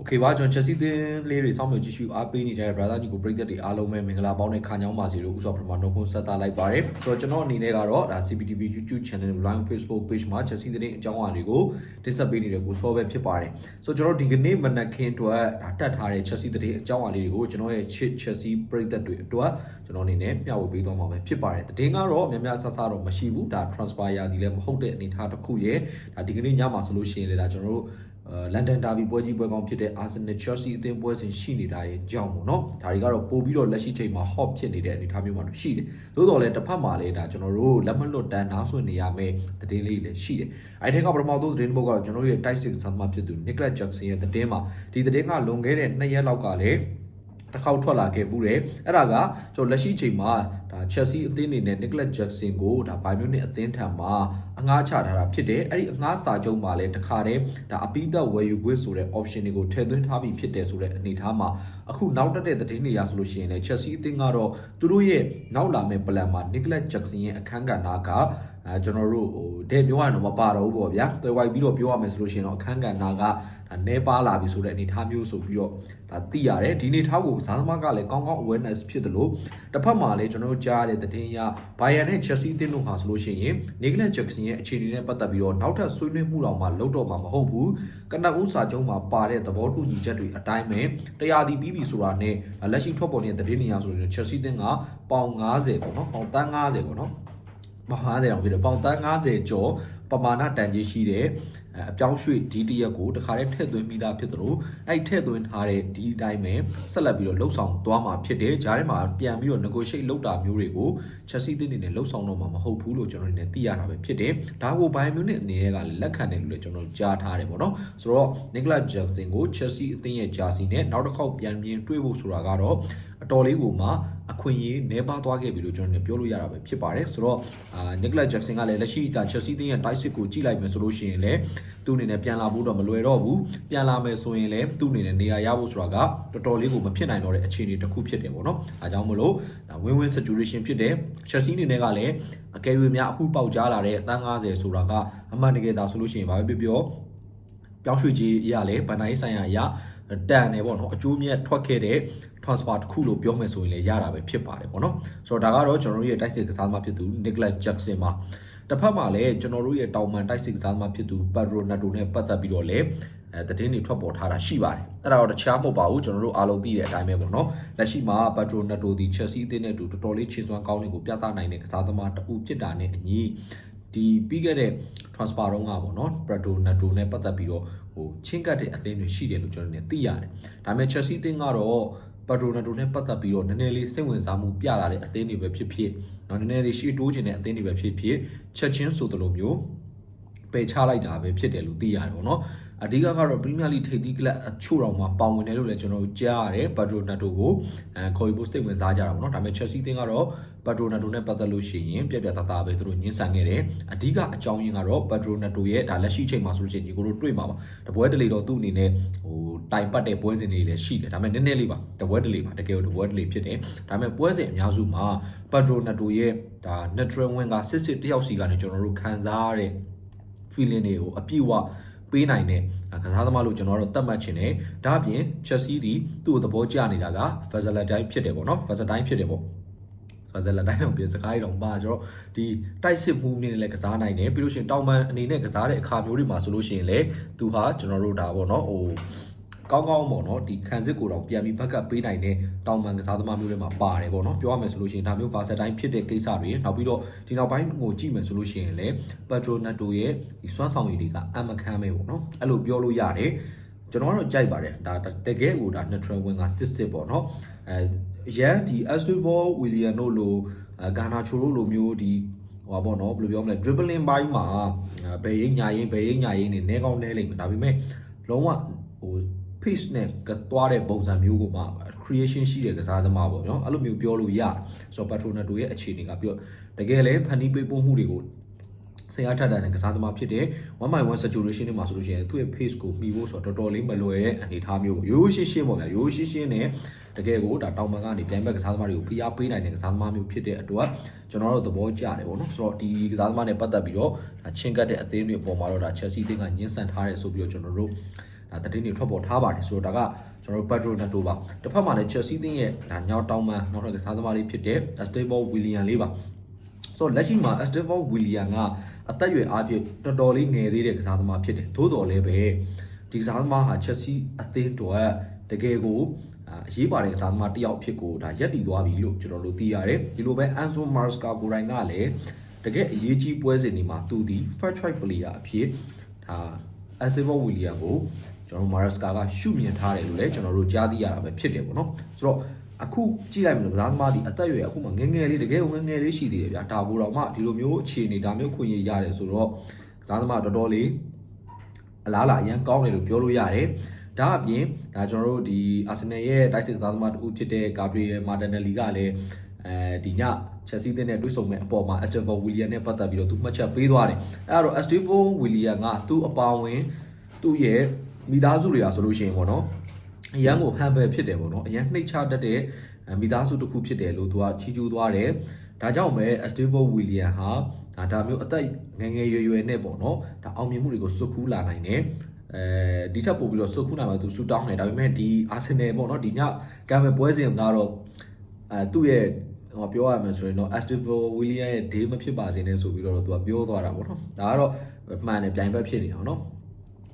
โอเคပါကျွန်တော်ချက်စီသင်းလေးတွေစောင့်မျှော်ကြည့်ရှုအားပေးနေကြတဲ့ brother ညီကိုပရိသတ်တွေအားလုံးပဲမင်္ဂလာပေါင်းနဲ့ခါညောင်းပါစေလို့ဥစွာပထမနှုတ်ခွန်းဆက်သလိုက်ပါတယ်ဆိုတော့ကျွန်တော်အနေနဲ့ကတော့ဒါ CPTV YouTube channel live Facebook page မှာချက်စီသင်းအကြောင်းအရာတွေကိုတင်ဆက်ပေးနေတဲ့ကိုစောပဲဖြစ်ပါတယ်ဆိုတော့ကျွန်တော်ဒီကနေ့မနက်ခင်းအတွက်ဒါတက်ထားတဲ့ချက်စီသင်းအကြောင်းအရာလေးတွေကိုကျွန်တော်ရဲ့ချစ်ချက်စီပရိသတ်တွေအတွက်ကျွန်တော်အနေနဲ့မျှဝေပေးသွားမှာပဲဖြစ်ပါတယ်တည်င်းကတော့များများဆဆတော့မရှိဘူးဒါ transfer ရာဒီလည်းမဟုတ်တဲ့အနေအထားတစ်ခုရဲ့ဒါဒီကနေ့ညမှာဆိုလို့ရှိရင်လည်းဒါကျွန်တော်တို့ လန်ဒန်ဒါဘီပွဲကြီးပွဲကောင်းဖြစ်တဲ့ Arsenal Chelsea အသင်းပွဲစဉ်ရှိနေတာရဲ့ကြောင့်ပေါ့နော်ဒါတွေကတော့ပို့ပြီးတော့လက်ရှိချိန်မှာ hot ဖြစ်နေတဲ့အနေအထားမျိုးမှာရှိတယ်သို့တော်လည်းတစ်ဖက်မှာလည်းဒါကျွန်တော်တို့လက်မလွတ်တန်းနားဆွနေရမယ့်သတင်းလေးလည်းရှိတယ်အဲဒီထက်ကပထမဆုံးသတင်းတစ်ပုဒ်ကတော့ကျွန်တော်တို့ရဲ့တိုက်စစ်ဆန်သမားဖြစ်သူ Nicholas Jackson ရဲ့သတင်းမှာဒီသတင်းကလွန်ခဲ့တဲ့2ရက်လောက်ကလည်း တစ်ခေါက်ထွက်လာခဲ့ဘူးတယ်အဲ့ဒါကကျွန်တော်လက်ရှိချိန်မှာဒါ Chelsea အသင်းအနေနဲ့ Nicholas Jackson ကိုဒါဘိုင်မြူနစ်အသင်းထံမှာအငှားချထားတာဖြစ်တယ်အဲ့ဒီအငှားစာချုပ်မှာလည်းတခါတည်းဒါအပိသက်ဝယ်ယူခွင့်ဆိုတဲ့ option တွေကိုထည့်သွင်းထားပြီးဖြစ်တယ်ဆိုတဲ့အနေအထားမှာအခုနောက်တက်တဲ့သတင်းတွေရဆိုလို့ရှိရင်လည်း Chelsea အသင်းကတော့သူတို့ရဲ့နောက်လာမယ့် plan မှာ Nicholas Jackson ရဲ့အခန်းကဏ္ဍက အဲကျွန်တော်တို့ဟိုတဲ့ပြောရရင်တော့မပါတော့ဘူးပေါ့ဗျာသွယ်ဝိုက်ပြီးတော့ပြောရမယ်ဆိုလို့ရှိရင်တော့အခန်းကဏ္ဍကဒါနဲပါလာပြီဆိုတဲ့အနေအထားမျိုးဆိုပြီးတော့ဒါသိရတယ်ဒီအနေအထားကိုဇာသမားကလည်းကောင်းကောင်း awareness ဖြစ်တယ်လို့တစ်ဖက်မှာလည်းကျွန်တော်တို့ကြားရတဲ့သတင်းရ Bayern နဲ့ Chelsea အသင်းတို့ဟာဆိုလို့ရှိရင် Nicholas Jackson ရဲ့အခြေအနေနဲ့ပတ်သက်ပြီးတော့နောက်ထပ်ဆွေးနွေးမှုတော်မှာလုံးတော့မှာမဟုတ်ဘူးကနဦးစာချုပ်မှာပါတဲ့သဘောတူညီချက်တွေအတိုင်းပဲတရားဒီပြီးပြီဆိုတာနဲ့လက်ရှိထွက်ပေါ်နေတဲ့သတင်းတွေရဆိုရင် Chelsea အသင်းကပေါင်90ပေါ့နော်ပေါင်တန်း90ပေါ့နော် ပေါင်90တောင်ဖြစ်တယ်ပေါင်တန်း90ကျော်ပမာဏတန်ကြီးရှိတဲ့အပြောင်းရွှေ့ဒီတရက်ကိုတခါတည်းထည့်သွင်းပြီးသားဖြစ်သလိုအဲ့ထည့်သွင်းထားတဲ့ဒီအတိုင်းပဲဆက်လက်ပြီးတော့လှုပ်ဆောင်သွားမှာဖြစ်တယ်ဂျားထဲမှာပြန်ပြီးတော့ negotiate လုပ်တာမျိုးတွေကို Chelsea တင်းနေနဲ့လှုပ်ဆောင်တော့မှာမဟုတ်ဘူးလို့ကျွန်တော်တို့နေသိရတာပဲဖြစ်တယ်ဒါကို Bayern Munich အနေနဲ့ကလည်းလက်ခံတယ်လို့လည်းကျွန်တော်ကြားထားတယ်ပေါ့နော်ဆိုတော့ Nicolas Jackson ကို Chelsea အသင်းရဲ့ jersey နဲ့နောက်တစ်ခေါက်ပြန်ပြင်တွေ့ဖို့ဆိုတာကတော့အ တော်လေးကိုမှအခွင့်အရေးနှဲပါသွားခဲ့ပြီလို့ကျွန်တော်တို့ပြောလို့ရတာပဲဖြစ်ပါတယ်ဆိုတော့အာ Nicolas Jackson ကလည်းလက်ရှိဒါ Chelsea တင်းရဲ့ tie sit ကိုကြည့်လိုက်မယ်ဆိုလို့ရှိရင်လည်းသူ့အနေနဲ့ပြန်လာဖို့တော့မလွယ်တော့ဘူးပြန်လာမယ်ဆိုရင်လည်းသူ့အနေနဲ့နေရာရဖို့ဆိုတာကတော်တော်လေးကိုမဖြစ်နိုင်တော့တဲ့အခြေအနေတစ်ခုဖြစ်တယ်ပေါ့နော်အဲကြောင့်မလို့ဒါ win win situation ဖြစ်တယ် Chelsea အနေနဲ့ကလည်းအကယ်၍များအခုပေါက်ကြားလာတဲ့အတန်း90ဆိုတာကအမှန်တကယ်ဒါဆိုလို့ရှိရင်ဘာပဲပြောပြောပြောင်းရွှေ့ကြီးရလဲဗန်နိုင်ဆိုင်ရာရ တန်တယ်ပေါ့နော်အကျိုးမြတ်ထွက်ခဲ့တဲ့ transfer တစ်ခုလို့ပြောမယ်ဆိုရင်လည်းရတာပဲဖြစ်ပါတယ်ပေါ့နော်ဆိုတော့ဒါကတော့ကျွန်တော်တို့ရဲ့တိုက်စစ်ကစားသမားဖြစ်သူ Nicholas Jackson မှာတစ်ဖက်မှာလည်းကျွန်တော်တို့ရဲ့တောင်ပန်တိုက်စစ်ကစားသမားဖြစ်သူ Pedro Neto နဲ့ပတ်သက်ပြီးတော့လည်းအဲသတင်းတွေထွက်ပေါ်ထားတာရှိပါတယ်အဲ့ဒါတော့တခြားမဟုတ်ပါဘူးကျွန်တော်တို့အားလုံးသိတဲ့အတိုင်းပဲပေါ့နော်လက်ရှိမှာ Pedro Neto ဒီ Chelsea အသင်းနဲ့အတူတော်တော်လေးခြေစွမ်းကောင်းတွေကိုပြသနိုင်တဲ့ကစားသမားတဦးဖြစ်တာနဲ့အညီဒီပြီးခဲ့တဲ့ transfer တော့ကပေါ့နော် Pedro Neto နဲ့ပတ်သက်ပြီးတော့ ဟိုချင်းကပ်တဲ့အသင်းတွေရှိတယ်လို့ကျွန်တော်တို့သိရတယ်ဒါပေမဲ့ Chelsea အသင်းကတော့ပါဒရိုနာတိုနဲ့ပတ်သက်ပြီးတော့နည်းနည်းလေးစိတ်ဝင်စားမှုပြလာတဲ့အသင်းတွေပဲဖြစ်ဖြစ်เนาะနည်းနည်းလေးရှေ့တိုးခြင်းတဲ့အသင်းတွေပဲဖြစ်ဖြစ်ချက်ချင်းဆိုသလိုမျိုးပယ်ချလိုက်တာပဲဖြစ်တယ်လို့သိရတယ်ပေါ့နော် အဓိကကတော့ပရီးမီးယားလိထိပ်သီးကလပ်အချို့တော်မှာပါဝင်တယ်လို့လည်းကျွန်တော်တို့ကြားရတယ်ပါဒရိုနာတိုကိုအဲခေါ်ယူဖို့စိတ်ဝင်စားကြတာပေါ့နော်ဒါပေမဲ့ချက်စီးတင်းကတော့ပါဒရိုနာတိုနဲ့ပတ်သက်လို့ရှိရင်ပြက်ပြက်သားသားပဲသူတို့ညှင်းဆန်ခဲ့တယ်အဓိကအကြောင်းရင်းကတော့ပါဒရိုနာတိုရဲ့ဒါလက်ရှိချိန်မှာဆိုလို့ရှိရင်ဒီကိုတို့တွေ့မှာပါတပွဲတလေတော့သူ့အနေနဲ့ဟိုတိုင်ပတ်တဲ့ပွဲစဉ်တွေလည်းရှိတယ်ဒါပေမဲ့နည်းနည်းလေးပါတပွဲတလေပါတကယ်လို့တပွဲတလေဖြစ်တယ်ဒါပေမဲ့ပွဲစဉ်အများစုမှာပါဒရိုနာတိုရဲ့ဒါ natural win ကစစ်စစ်တယောက်စီကနေကျွန်တော်တို့ခံစားရတဲ့ feeling တွေကိုအပြည့်အဝ ပေးနိုင်တဲ့ကစားသမားလို့ကျွန်တော်တို့သတ်မှတ်ချင်တယ်။ဒါအပြင် Chelsea ဒီသူ့သဘောကျနေတာက Valentine ဖြစ်တယ်ပေါ့နော်။ Valentine ဖြစ်တယ်ပေါ့။ဖဇယ်လက်တိုင်းအောင်ပြစကားကြီးတော့ပါကျွန်တော်ဒီတိုက်စစ်မှုနဲ့လည်းကစားနိုင်တယ်ပြီးလို့ရှိရင်တောင်ပန်အနေနဲ့ကစားတဲ့အခါမျိုးတွေမှာဆိုလို့ရှိရင်လည်းသူဟာကျွန်တော်တို့ဒါပေါ့နော်ဟို ကောင်းကောင်းပေါ့နော်ဒီခံစစ်ကိုတော့ပြန်ပြီးဘက်ကပေးနိုင်တဲ့တောင်ပန်ကစားသမားမျိုးတွေမှာပါတယ်ပေါ့နော်ပြောရမယ်ဆိုလို့ရှိရင်ဒါမျိုးဗာဆက်တိုင်းဖြစ်တဲ့ကိစ္စတွေနောက်ပြီးတော့ဒီနောက်ပိုင်းကိုကြည့်မယ်ဆိုလို့ရှိရင်လည်းပက်ထရိုနက်တိုရဲ့ဒီစွမ်းဆောင်ရည်တွေကအမခမ်းပဲပေါ့နော်အဲ့လိုပြောလို့ရတယ်ကျွန်တော်ကတော့ကြိုက်ပါတယ်ဒါတကယ်ကိုဒါ natural win ကစစ်စစ်ပေါ့နော်အဲရန်ဒီ Astridball William တို့လိုဂါနာချိုတို့လိုမျိုးဒီဟိုပါပေါ့နော်ဘယ်လိုပြောမလဲ dribbling ဘိုင်းမှာဘယ်ရင်ညာရင်ဘယ်ရင်ညာရင်နေနဲကောင်းနဲလိမ့်မယ်ဒါပေမဲ့လုံးဝဟို pace နဲ့ကသွားတဲ့ပုံစံမျိုးကိုမှ creation ရှိတဲ့ကစားသမားပေါ့နော်အဲ့လိုမျိုးပြောလို့ရဆိုတော့ Patronato ရဲ့အခြေအနေကပြီးတော့တကယ်လည်းဖန်တီးပေးပို့မှုတွေကိုဆရာထက်တဲ့ကစားသမားဖြစ်တဲ့1 by 1 saturation တွေမှာဆိုလို့ရှိရင်သူ့ရဲ့ pace ကိုမှီဖို့ဆိုတော့တော်တော်လေးမလွယ်တဲ့အနေအထားမျိုးပေါ့ရိုးရှင်းရှင်းပေါ့ဗျာရိုးရှင်းရှင်းနဲ့တကယ်ကိုဒါတောင်ပန်ကနေပြိုင်ဘက်ကစားသမားတွေကိုဖိအားပေးနိုင်တဲ့ကစားသမားမျိုးဖြစ်တဲ့အတွက်ကျွန်တော်တို့သဘောကျတယ်ပေါ့နော်ဆိုတော့ဒီကစားသမားနဲ့ပတ်သက်ပြီးတော့ဒါချင်းကတ်တဲ့အသင်းတွေအပေါ်မှာတော့ဒါ Chelsea အသင်းကညှင်းဆန်ထားတယ်ဆိုပြီးတော့ကျွန်တော်တို့ ဒါသတင်းတွေထွက်ပေါ်ထားပါတယ်ဆိုတော့ဒါကကျွန်တော်တို့ Pedro Neto ပါတစ်ဖက်မှာလည်း Chelsea တင်းရဲ့ဒါညောင်းတောင်းမှန်နောက်ထပ်ကစားသမားလေးဖြစ်တဲ့ Estevao William လေးပါဆိုတော့လက်ရှိမှာ Estevao William ကအသက်အရွယ်အားဖြင့်တော်တော်လေးငယ်သေးတဲ့ကစားသမားဖြစ်တယ်သို့တော်လည်းပဲဒီကစားသမားဟာ Chelsea အသင်းတော်တကယ်ကိုအာအရေးပါတဲ့ကစားသမားတစ်ယောက်ဖြစ်ကိုဒါရက်တည်သွားပြီလို့ကျွန်တော်တို့သိရတယ်ဒီလိုပဲ Anzo Maresca ကိုယ်တိုင်ကလည်းတကယ်အရေးကြီးပွဲစဉ်တွေမှာသူဒီ first choice player အဖြစ်ဒါ Estevao William ကို ကျွန်တော် Maresca ကရှုမြင်ထားတယ်လို့လည်းကျွန်တော်တို့ကြားသိရတာပဲဖြစ်တယ်ပေါ့နော်ဆိုတော့အခုကြည့်လိုက်မယ်ကစားသမားဒီအသက်အရွယ်အခုမှငယ်ငယ်လေးတကယ်ငယ်ငယ်လေးရှိသေးတယ်ဗျာဒါကိုတော့မှဒီလိုမျိုးအခြေအနေဒါမျိုးခွင့်ရရတယ်ဆိုတော့ကစားသမားတော်တော်လေးအလားလာအရန်ကောင်းတယ်လို့ပြောလို့ရတယ်ဒါအပြင်ဒါကျွန်တော်တို့ဒီအာဆင်နယ်ရဲ့တိုက်စစ်ကစားသမားတူဖြစ်တဲ့ဂါဘရီယယ်မာတနယ်လီကလည်းအဲဒီညချက်စီးတဲ့နဲ့တွေ့ဆုံမဲ့အပေါ်မှာ Estevao William နဲ့ပတ်သက်ပြီးတော့သူမှတ်ချက်ပေးသွားတယ်အဲ့တော့ Estevao William ကသူ့အပါဝင်သူ့ရဲ့ မိသားစုတွေอ่ะဆိုလို့ရှိရင်ပေါ့နော်အရန်ကို humble ဖြစ်တယ်ပေါ့နော်အရန်နှိမ့်ချတတ်တဲ့မိသားစုတစ်ခုဖြစ်တယ်လို့သူကချီးကျူးသွားတယ်ဒါကြောင့်ပဲ Stable William ဟာဒါဒါမျိုးအသက်ငယ်ငယ်ရွယ်ရွယ်နဲ့ပေါ့နော်ဒါအောင်မြင်မှုတွေကိုစွတ်ကူးလာနိုင်တယ်အဲဒီထပ်ပို့ပြီးတော့စွတ်ခုနိုင်မှာသူဆူတောင်းတယ်ဒါပေမဲ့ဒီအာဆင်နယ်ပေါ့နော်ဒီညကမ်ဘယ်ပွဲစဉ်ကတော့အဲသူ့ရဲ့ဟောပြောရမယ်ဆိုရင်တော့ Estivo William ရဲ့ day မဖြစ်ပါစေနဲ့ဆိုပြီးတော့သူကပြောသွားတာပေါ့နော်ဒါကတော့မှန်တယ်ပြိုင်ဘက်ဖြစ်နေတာပေါ့နော်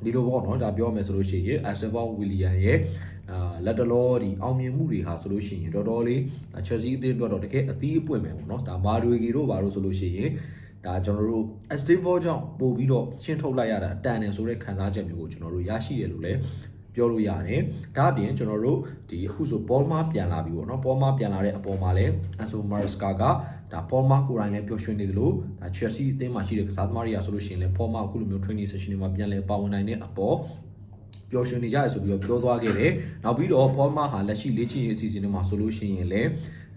ဒီလိုပေါ့နော်ဒါပြောမယ်ဆိုလို့ရှိရင် Estevao William ရဲ့အာလက်တလောဒီအောင်မြင်မှုတွေဟာဆိုလို့ရှိရင်တော်တော်လေး Chelsea အသင်းအတွက်တော့တကယ်အသီးအပွင့်ပဲပေါ့နော်ဒါမာဒွေဂီတို့ဘာလို့ဆိုလို့ရှိရင်ဒါကျွန်တော်တို့ Estevao ကြောင့်ပို့ပြီးတော့ရှင်းထုတ်လိုက်ရတာအတန်တယ်ဆိုတဲ့ခံစားချက်မျိုးကိုကျွန်တော်တို့ရရှိရလို့လည်း ပြောလို့ရတယ်။ဒါအပြင်ကျွန်တော်တို့ဒီအခုဆိုပေါ်မာပြန်လာပြီပေါ့နော်။ပေါ်မာပြန်လာတဲ့အပေါ်မှာလည်း Anso Maresca ကဒါပေါ်မာကိုယ်တိုင်လည်းပျော်ရွှင်နေသလိုဒါ Chelsea အသင်းမှာရှိတဲ့ကစားသမားတွေကဆိုလို့ရှိရင်လည်းပေါ်မာအခုလိုမျိုး training session တွေမှာပြန်လဲပါဝင်နိုင်တဲ့အပေါ်ပျော်ရွှင်နေကြရဆိုပြီးတော့ပြောသွားခဲ့တယ်။နောက်ပြီးတော့ပေါ်မာဟာလက်ရှိလေ့ကျင့်ရေးအစီအစဉ်တွေမှာဆိုလို့ရှိရင်လည်း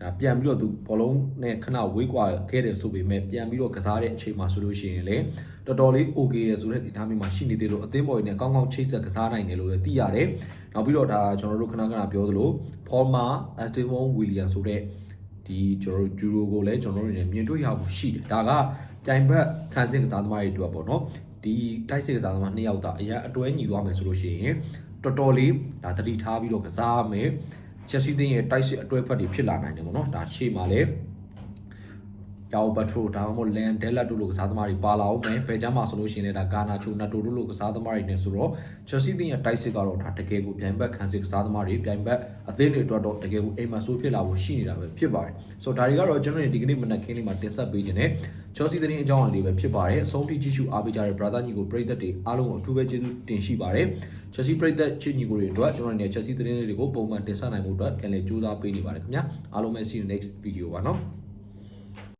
ဒါပြန်ပြီးတော့သူဘောလုံးနဲ့ခဏဝေးကွာခဲ့တယ်ဆိုပေမဲ့ပြန်ပြီးတော့ကစားတဲ့အချိန်မှာဆိုလို့ရှိရင်လည်းတော်တော်လေး okay ရဆိုတဲ့ဒီထားမျိုးမှာရှိနေသေးလို့အသင်းပေါ်ရင်းနဲ့ကောင်းကောင်းချိတ်ဆက်ကစားနိုင်တယ်လို့လည်းသိရတယ်။နောက်ပြီးတော့ဒါကျွန်တော်တို့ခဏခဏပြောသလို Palma Estevao William ဆိုတဲ့ဒီကျွန်တော်တို့ဂျူရိုကိုလည်းကျွန်တော်တို့နေမြင်တွေ့ရဖို့ရှိတယ်။ဒါကပြိုင်ဘက်ခံစစ်ကစားသမားတွေအတွက်ပေါ့နော်။ဒီတိုက်စစ်ကစားသမားနှစ်ယောက်သာအရင်အတွဲညီသွားမယ်ဆိုလို့ရှိရင်တော်တော်လေးဒါတတိထားပြီးတော့ကစားမယ်။ Chelsea တင်းရဲ့တိုက်စစ်အတွဲဖက်တွေဖြစ်လာနိုင်တယ်ပေါ့နော်ဒါရှေ့မှာလည်း ကြောက်ဘတ်ထရိုဒါမှမဟုတ်လန်ဒဲလက်တို့လိုကစားသမားတွေပါလာအောင်မယ်ဘယ်ချမ်းမှာဆိုလို့ရှိရင်လည်းဒါဂါနာချိုနတ်တိုတို့လိုကစားသမားတွေနဲ့ဆိုတော့ Chelsea တင်းရဲ့တိုက်စစ်ကတော့ဒါတကယ်ကိုပြိုင်ဘက်ခံစစ်ကစားသမားတွေပြိုင်ဘက်အသင်းတွေအတွက်တော့တကယ်ကိုအိမ်မဆိုးဖြစ်လာဖို့ရှိနေတာပဲဖြစ်ပါတယ်ဆိုတော့ဒါတွေကတော့ကျွန်တော်တို့ဒီကနေ့မနက်ခင်းလေးမှာတင်ဆက်ပေးခြင်းနဲ့ Chelsea တင်းအကြောင်းအလေးပဲဖြစ်ပါတယ်အဆုံးထိကြည့်ရှုအားပေးကြတဲ့ brother ညီကိုပရိသတ်တွေအားလုံးကိုအထူးပဲကျေးဇူးတင်ရှိပါတယ် Chelsea ပရိသတ်ချစ်ညီကိုတွေအတွက်ကျွန်တော်တို့ Chelsea တင်းတွေကိုပုံမှန်တင်ဆက်နိုင်မှုအတွက်ပြန်လည်ကြိုးစားပေးနေပါတယ်ခင်ဗျာအားလုံးပဲ see you next video ပါနော်